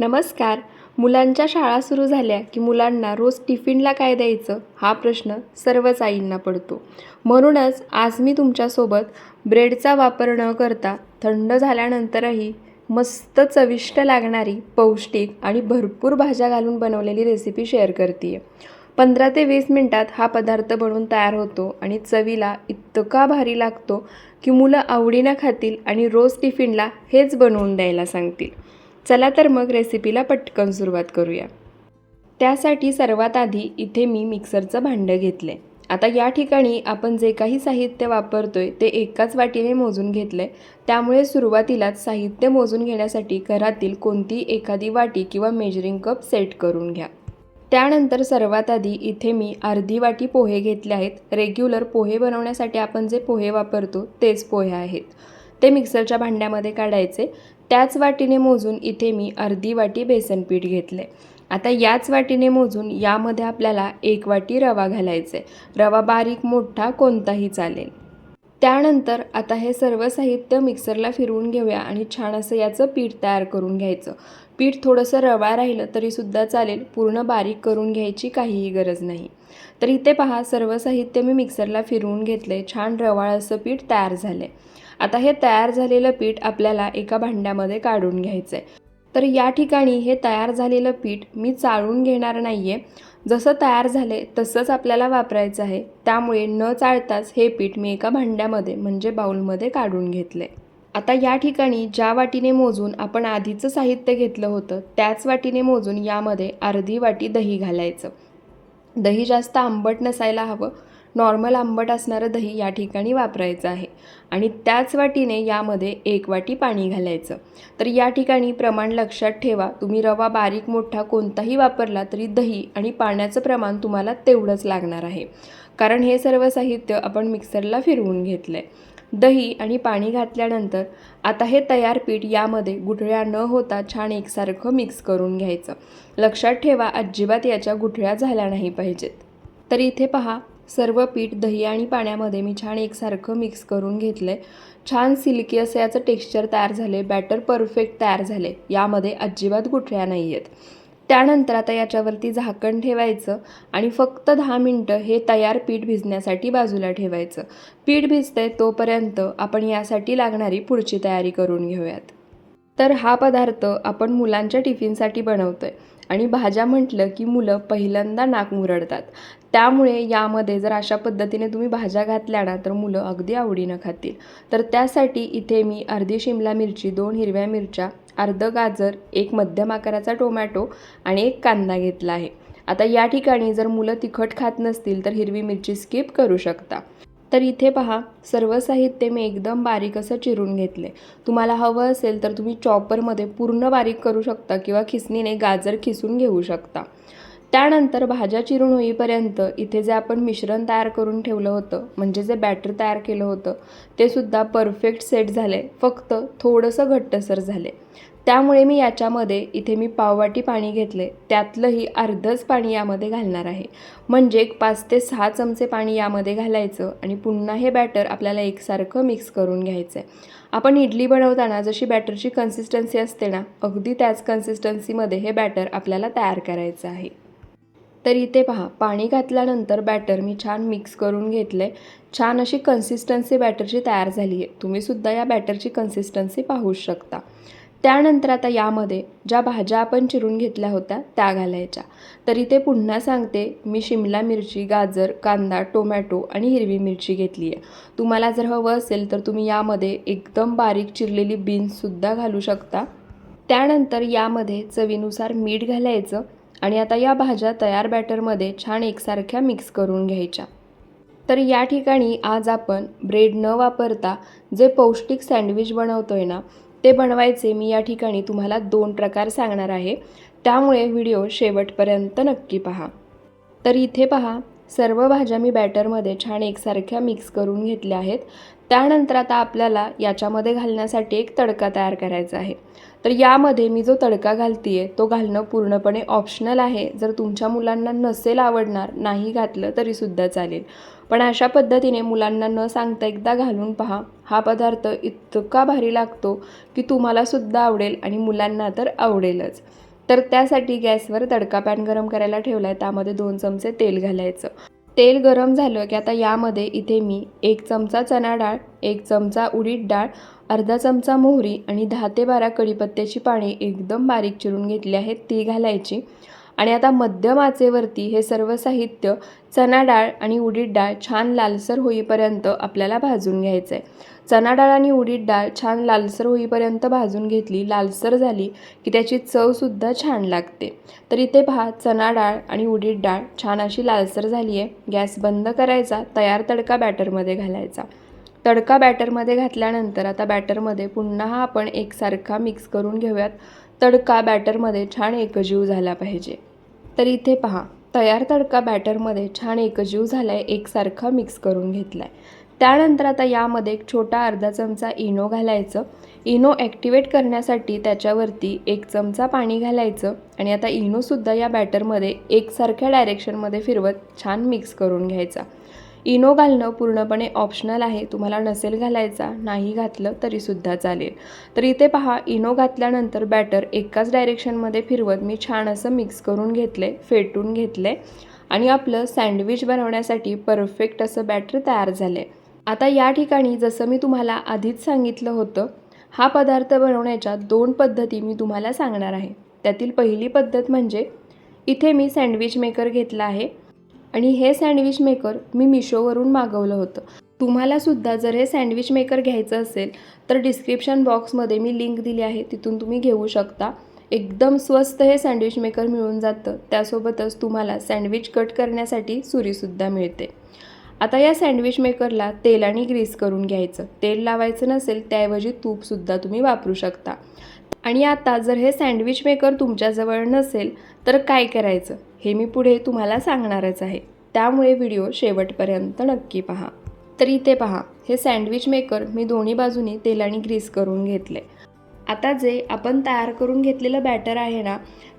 नमस्कार. मुलांच्या शाळा सुरू झाल्या की मुलांना रोज टिफिनला काय द्यायचं? हा प्रश्न सर्वच आईंना पडतो. म्हणूनच आज मी तुमच्यासोबत ब्रेडचा वापर न करता थंड झाल्यानंतरही मस्त चविष्ट लागणारी पौष्टिक आणि भरपूर भाज्या घालून बनवलेली रेसिपी शेअर करते आहे पंधरा ते वीस मिनटात हा पदार्थ बनवून तयार होतो आणि चवीला इतका भारी लागतो की मुलं आवडीनं खातील आणि रोज टिफिनला हेच बनवून द्यायला सांगतील. चला तर मग रेसिपीला पटकन सुरुवात करूया. त्यासाठी सर्वात आधी इथे मी मिक्सरचं भांडं घेतलं आहे आता या ठिकाणी आपण जे काही साहित्य वापरतोय ते एकाच वाटीने मोजून घेतलं आहे त्यामुळे सुरुवातीलाच साहित्य मोजून घेण्यासाठी घरातील कोणती एखादी वाटी किंवा मेजरिंग कप सेट करून घ्या. त्यानंतर सर्वात आधी इथे मी अर्धी वाटी पोहे घेतले आहेत. रेग्युलर पोहे बनवण्यासाठी आपण जे पोहे वापरतो तेच पोहे आहेत. ते मिक्सरच्या भांड्यामध्ये काढायचे. त्याच वाटीने मोजून इथे मी अर्धी वाटी बेसन पीठ घेतले आता याच वाटीने मोजून यामध्ये आपल्याला एक वाटी रवा घालायचा आहे रवा बारीक मोठा कोणताही चालेल. त्यानंतर आता हे सर्व साहित्य मिक्सरला फिरवून घेऊया आणि छान असं याचं पीठ तयार करून घ्यायचं. पीठ थोडंसं रवा राहिलं तरीसुद्धा चालेल. पूर्ण बारीक करून घ्यायची काहीही गरज नाही. तर इथे पहा सर्व साहित्य मी मिक्सरला फिरवून घेतले छान रवाळ असं पीठ तयार झालं आता हे तयार झालेलं पीठ आपल्याला एका भांड्यामध्ये काढून घ्यायचं आहे तर या ठिकाणी हे तयार झालेलं पीठ मी चाळून घेणार नाही आहे जसं तयार झाले तसंच आपल्याला वापरायचं आहे. त्यामुळे न चाळताच हे पीठ मी एका भांड्यामध्ये म्हणजे बाऊलमध्ये काढून घेतले आता या ठिकाणी ज्या वाटीने मोजून आपण आधीचं साहित्य घेतलं होतं त्याच वाटीने मोजून यामध्ये अर्धी वाटी दही घालायचं. दही जास्त आंबट नसायला हवं. नॉर्मल आंबट असणारं दही या ठिकाणी वापरायचं आहे. आणि त्याच वाटीने यामध्ये एक वाटी पाणी घालायचं. तर या ठिकाणी प्रमाण लक्षात ठेवा तुम्ही रवा बारीक मोठा कोणताही वापरला तरी दही आणि पाण्याचं प्रमाण तुम्हाला तेवढंच लागणार आहे. कारण हे सर्व साहित्य आपण मिक्सरला फिरवून घेतलं आहे दही आणि पाणी घातल्यानंतर आता हे तयार पीठ यामध्ये गुठळ्या न होता छान एकसारखं मिक्स करून घ्यायचं. लक्षात ठेवा अजिबात याच्या गुठळ्या झाल्या नाही पाहिजेत. तर इथे पहा सर्व पीठ दही आणि पाण्यामध्ये मी छान एकसारखं मिक्स करून घेतलं आहे छान सिल्की असं याचं टेक्स्चर तयार झाले बॅटर परफेक्ट तयार झाले यामध्ये अजिबात गुठळ्या नाही आहेत त्यानंतर आता याच्यावरती झाकण ठेवायचं आणि फक्त दहा मिनटं हे तयार पीठ भिजण्यासाठी बाजूला ठेवायचं. पीठ भिजतंय तोपर्यंत आपण यासाठी लागणारी पुढची तयारी करून घेऊयात. तर हा पदार्थ आपण मुलांच्या टिफिनसाठी बनवतो आहे आणि भाज्या म्हटलं की मुलं पहिल्यांदा नाक मुरडतात. त्यामुळे यामध्ये जर अशा पद्धतीने तुम्ही भाज्या घातल्या ना तर मुलं अगदी आवडीनं खातील. तर त्यासाठी इथे मी अर्धी शिमला मिरची दोन हिरव्या मिरच्या अर्ध गाजर एक मध्यम आकाराचा टोमॅटो आणि एक कांदा घेतला आहे. आता या ठिकाणी जर मुलं तिखट खात नसतील तर हिरवी मिरची स्किप करू शकता. तर इथे पहा सर्व साहित्य मी एकदम बारीक असं चिरून घेतले. तुम्हाला हवं असेल तर तुम्ही चॉपरमध्ये पूर्ण बारीक करू शकता किंवा खिसणीने गाजर खिसून घेऊ शकता. त्यानंतर भाज्या चिरून होईपर्यंत इथे जे आपण मिश्रण तयार करून ठेवलं होतं म्हणजे जे बॅटर तयार केलं होतं ते सुद्धा परफेक्ट सेट झाले. फक्त थोडंसं घट्टसर झाले. त्यामुळे मी याच्यामध्ये इथे मी पाववाटी पाणी घेतले त्यातलंही अर्धच पाणी यामध्ये घालणार आहे. म्हणजे पाच ते सहा चमचे पाणी यामध्ये घालायचं आणि पुन्हा हे बॅटर आपल्याला एकसारखं मिक्स करून घ्यायचं आहे आपण इडली बनवताना जशी बॅटरची कन्सिस्टन्सी असते ना अगदी त्याच कन्सिस्टन्सीमध्ये हे बॅटर आपल्याला तयार करायचं आहे. तर इथे पहा पाणी घातल्यानंतर बॅटर मी छान मिक्स करून घेतलं आहे छान अशी कन्सिस्टन्सी बॅटरची तयार झाली आहे तुम्हीसुद्धा या बॅटरची कन्सिस्टन्सी पाहू शकता. त्यानंतर आता यामध्ये ज्या भाज्या आपण चिरून घेतल्या होत्या त्या घालायच्या. तर इथे पुन्हा सांगते मी शिमला मिरची गाजर कांदा टोमॅटो आणि हिरवी मिरची घेतली आहे. तुम्हाला जर हवं असेल तर तुम्ही यामध्ये एकदम बारीक चिरलेली बीन्ससुद्धा घालू शकता. त्यानंतर यामध्ये चवीनुसार मीठ घालायचं आणि आता या भाज्या तयार बॅटरमध्ये छान एकसारख्या मिक्स करून घ्यायच्या. तर या ठिकाणी आज आपण ब्रेड न वापरता जे पौष्टिक सँडविच बनवतो आहे ना ते बनवायचे मी या ठिकाणी तुम्हाला दोन प्रकार सांगणार आहे. त्यामुळे व्हिडिओ शेवटपर्यंत नक्की पहा. तर इथे पहा सर्व भाज्या मी बॅटरमध्ये छान एकसारख्या मिक्स करून घेतल्या आहेत. त्यानंतर आता आपल्याला याच्यामध्ये घालण्यासाठी एक तडका तयार करायचा आहे. तर यामध्ये मी जो तडका घालते आहे तो घालणं पूर्णपणे ऑप्शनल आहे. जर तुमच्या मुलांना नसेल आवडणार नाही घातलं तरीसुद्धा चालेल. पण अशा पद्धतीने मुलांना न सांगता एकदा घालून पहा. हा पदार्थ इतका भारी लागतो की तुम्हालासुद्धा आवडेल आणि मुलांना तर आवडेलच. तर त्यासाठी गॅसवर तडका पॅन गरम करायला ठेवला आहे त्यामध्ये दोन चमचे तेल घालायचं. तेल गरम झालं की आता यामध्ये इथे मी एक चमचा चणा डाळ एक चमचा उडीद डाळ अर्धा चमचा मोहरी आणि दहा ते बारा कढीपत्त्याची पाने एकदम बारीक चिरून घेतली आहेत ती घालायची. आणि आता मध्यम आचेवरती हे सर्व साहित्य चणा डाळ आणि उडीद डाळ छान लालसर होईपर्यंत आपल्याला भाजून घ्यायचं आहे चणा डाळ आणि उडीद डाळ छान लालसर होईपर्यंत भाजून घेतली लालसर झाली की त्याची चवसुद्धा छान लागते. तर इथे पहा चणा डाळ आणि उडीद डाळ छान अशी लालसर झाली आहे गॅस बंद करायचा तयार तडका बॅटरमध्ये घालायचा. तडका बॅटरमध्ये घातल्यानंतर आता बॅटरमध्ये पुन्हा हा आपण एकसारखा मिक्स करून घेऊयात. तडका बॅटरमध्ये छान एकजीव झाला पाहिजे. तर इथे पहा तयार तडका बॅटरमध्ये छान एकजीव झाला आहे एकसारखा मिक्स करून घेतला आहे त्यानंतर आता यामध्ये एक छोटा अर्धा चमचा इनो घालायचं. इनो ॲक्टिवेट करण्यासाठी त्याच्यावरती एक चमचा पाणी घालायचं आणि आता इनोसुद्धा या बॅटरमध्ये एकसारख्या डायरेक्शनमध्ये फिरवत छान मिक्स करून घ्यायचा. इनो घालणं पूर्णपणे ऑप्शनल आहे. तुम्हाला नसेल घालायचा नाही घातलं तरीसुद्धा चालेल. तर इथे पहा इनो घातल्यानंतर बॅटर एकाच डायरेक्शनमध्ये फिरवत मी छान असं मिक्स करून घेतलं आहे फेटून घेतलं आहे आणि आपलं सँडविच बनवण्यासाठी परफेक्ट असं बॅटर तयार झालं आहे आता या ठिकाणी जसं मी तुम्हाला आधीच सांगितलं होतं हा पदार्थ बनवण्याच्या दोन पद्धती मी तुम्हाला सांगणार आहे. त्यातील पहिली पद्धत म्हणजे इथे मी सँडविच मेकर घेतला आहे. आणि हे सँडविच मेकर मी मिशोवरून मागवलं होतं. तुम्हालासुद्धा जर हे सँडविच मेकर घ्यायचं असेल तर डिस्क्रिप्शन बॉक्समध्ये मी लिंक दिली आहे तिथून तुम्ही घेऊ शकता. एकदम स्वस्त हे सँडविच मेकर मिळून जातं त्यासोबतच तुम्हाला सँडविच कट करण्यासाठी सुरीसुद्धा मिळते. आता या सँडविच मेकरला तेलाने ग्रीस करून घ्यायचं. तेल लावायचं नसेल त्याऐवजी तूपसुद्धा तुम्ही वापरू शकता. आणि आता जर हे सँडविच मेकर तुमच्याजवळ नसेल तर काय करायचं? हे मी पुढे तुम्हाला सांगणारच आहे. त्यामुळे व्हिडिओ शेवटपर्यंत नक्की पहा. तर इथे पहा हे सँडविच मेकर मी दोन्ही बाजूनी तेलाने ग्रीस करून घेतले. आता जे आपण तयार करून घेतलेलं बॅटर आहे ना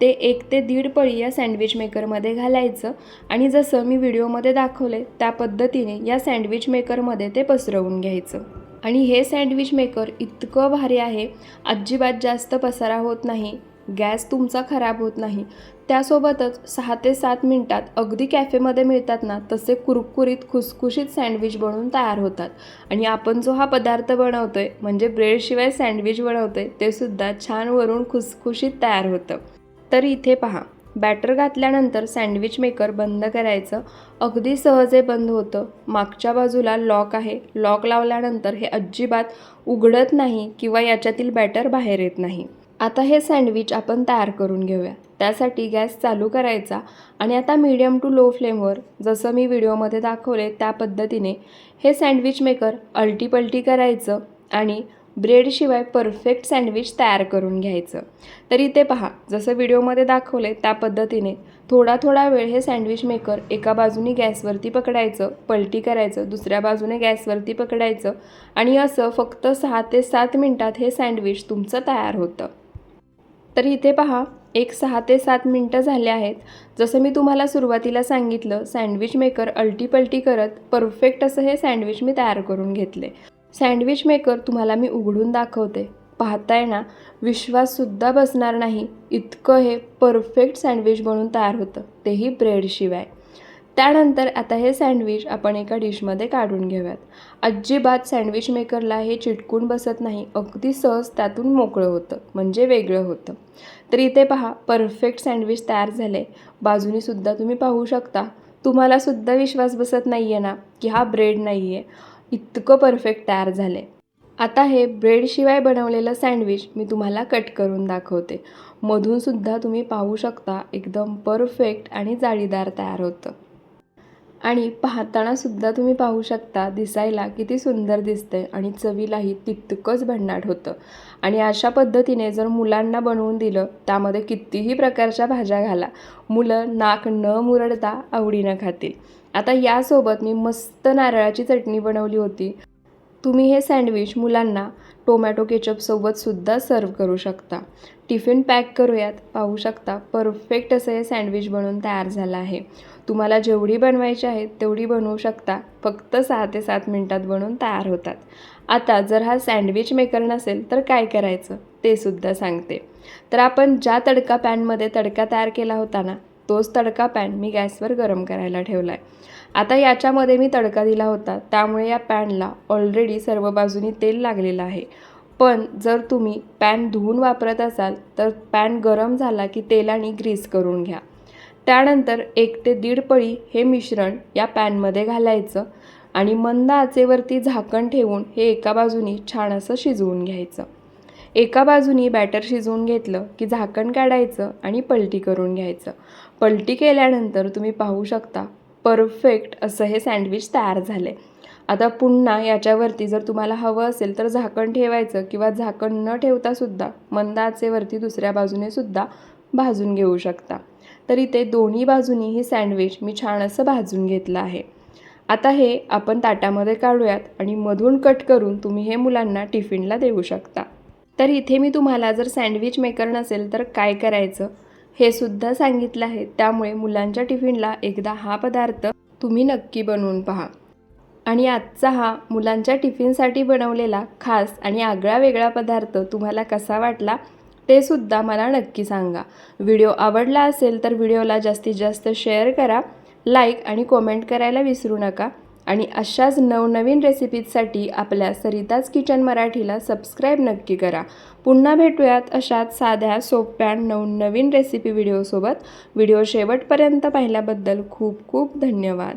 ते एक ते दीड पळी या सँडविच मेकरमध्ये घालायचं आणि जसं मी व्हिडिओमध्ये दाखवले त्या पद्धतीने या सँडविच मेकरमध्ये ते पसरवून घ्यायचं. आणि हे सँडविच मेकर इतकं भारी आहे अजिबात जास्त पसारा होत नाही गॅस तुमचा खराब होत नाही. त्यासोबतच सहा ते सात मिनटात अगदी कॅफेमध्ये मिळतात ना तसे कुरकुरीत खुसखुशीत सँडविच बनवून तयार होतात. आणि आपण जो हा पदार्थ बनवतो आहे म्हणजे ब्रेडशिवाय सँडविच बनवतोय ते सुद्धा छान वरून खुसखुशीत तयार होतं. तर इथे पहा. बॅटर घातल्यानंतर सँडविच मेकर बंद करायचं. अगदी सहजे बंद होतं. मागच्या बाजूला लॉक आहे. लॉक लावल्यानंतर हे अजिबात उघडत नाही किंवा याच्यातील बॅटर बाहेर येत नाही. आता हे सँडविच आपण तयार करून घेऊया. त्यासाठी गॅस चालू करायचा आणि आता मीडियम टू लो फ्लेमवर जसं मी व्हिडिओमध्ये दाखवले त्या पद्धतीने हे सँडविच मेकर अल्टीपल्टी करायचं आणि ब्रेडशिवाय परफेक्ट सँडविच तयार करून घ्यायचं. तर इथे पहा जसं व्हिडिओमध्ये दाखवले त्या पद्धतीने थोडा थोडा वेळ हे सँडविच मेकर एका बाजूने गॅसवरती पकडायचं पलटी करायचं दुसऱ्या बाजूने गॅसवरती पकडायचं आणि असं फक्त सहा ते सात मिनटात हे सँडविच तुमचं तयार होतं. तर इथे पहा एक सहा ते सात मिनटं झाले आहेत. जसं मी तुम्हाला सुरुवातीला सांगितलं सँडविच मेकर अल्टीपल्टी करत परफेक्ट असं हे सँडविच मी तयार करून घेतले. सँडविच मेकर तुम्हाला मी उघडून दाखवते. पाहताय ना विश्वाससुद्धा बसणार नाही. इतकं हे परफेक्ट सँडविच बनून तयार होतं तेही ब्रेडशिवाय त्यानंतर आता हे सँडविच आपण एका डिशमध्ये काढून घेऊयात. अजिबात सँडविच मेकरला हे चिटकून बसत नाही अगदी सहज त्यातून मोकळं होतं म्हणजे वेगळं होतं. तर इथे पहा परफेक्ट सँडविच तयार झाले. बाजूनीसुद्धा तुम्ही पाहू शकता. तुम्हालासुद्धा विश्वास बसत नाही आहे ना की हा ब्रेड नाही आहे इतकं परफेक्ट तयार झालं. आहे आता हे ब्रेडशिवाय बनवलेलं सँडविच मी तुम्हाला कट करून दाखवते. मधूनसुद्धा तुम्ही पाहू शकता एकदम परफेक्ट आणि जाळीदार तयार होतं. आणि पाहतानासुद्धा तुम्ही पाहू शकता दिसायला किती सुंदर दिसतंय आणि चवीलाही तितकंच भन्नाट होतं. आणि अशा पद्धतीने जर मुलांना बनवून दिलं त्यामध्ये कितीही प्रकारच्या भाज्या घाला मुलं नाक न मुरडता आवडीनं खातील. आता यासोबत मी मस्त नारळाची चटणी बनवली होती. तुम्ही हे सँडविच मुलांना टोमॅटो केचपसोबतसुद्धा सर्व करू शकता. टिफिन पॅक करूयात. पाहू शकता परफेक्ट असं हे सँडविच बनवून तयार झालं आहे. तुम्हाला जेवढी बनवायची आहे तेवढी बनवू शकता. फक्त सहा ते सात मिनटात बनवून तयार होतात. आता जर हा सँडविच मेकर नसेल तर काय करायचं? ते सुद्धा सांगते. तर आपण ज्या तडका पॅनमध्ये तडका तयार केला होता ना तोच तडका पॅन मी गॅसवर गरम करायला ठेवला आहे आता याच्यामध्ये मी तडका दिला होता त्यामुळे या पॅनला ऑलरेडी सर्व बाजूनी तेल लागलेलं आहे. पण जर तुम्ही पॅन धुवून वापरत असाल तर पॅन गरम झाला की तेलाने ग्रीस करून घ्या. त्यानंतर एक ते दीड पळी हे मिश्रण या पॅनमध्ये घालायचं आणि मंद आचेवरती झाकण ठेवून हे एका बाजूनी छान असं शिजवून घ्यायचं. एका बाजूनी बॅटर शिजवून घेतलं की झाकण काढायचं आणि पलटी करून घ्यायचं. पलटी केल्यानंतर तुम्ही पाहू शकता परफेक्ट असं हे सँडविच तयार झालं आहे आता पुन्हा याच्यावरती जर तुम्हाला हवं असेल तर झाकण ठेवायचं किंवा झाकण न ठेवतासुद्धा मंद आचेवरती दुसऱ्या बाजूने सुद्धा भाजून घेऊ शकता. तर इथे दोन्ही बाजूनी ही सँडविच मी छान असं भाजून घेतलं आहे. आता हे आपण ताटामध्ये काढूयात आणि मधून कट करून तुम्ही हे मुलांना टिफिनला देऊ शकता. तर इथे मी तुम्हाला जर सँडविच मेकर नसेल तर काय करायचं? हे सुद्धा सांगितलं आहे. त्यामुळे मुलांच्या टिफिनला एकदा हा पदार्थ तुम्ही नक्की बनवून पहा. आणि आजचा हा मुलांच्या टिफिनसाठी बनवलेला खास आणि आगळा वेगळा पदार्थ तुम्हाला कसा वाटला ते सुद्धा मला नक्की सांगा. व्हिडिओ आवडला असेल तर व्हिडिओला जास्तीत जास्त शेअर करा लाईक आणि कॉमेंट करायला विसरू नका. आणि अशाच नवनवीन रेसिपीजसाठी आपल्या सरिताज किचन मराठीला सबस्क्राईब नक्की करा. पुन्हा भेटूयात अशाच साध्या सोप्या नवनवीन रेसिपी व्हिडिओसोबत. व्हिडिओ शेवटपर्यंत पाहिल्याबद्दल खूप खूप धन्यवाद.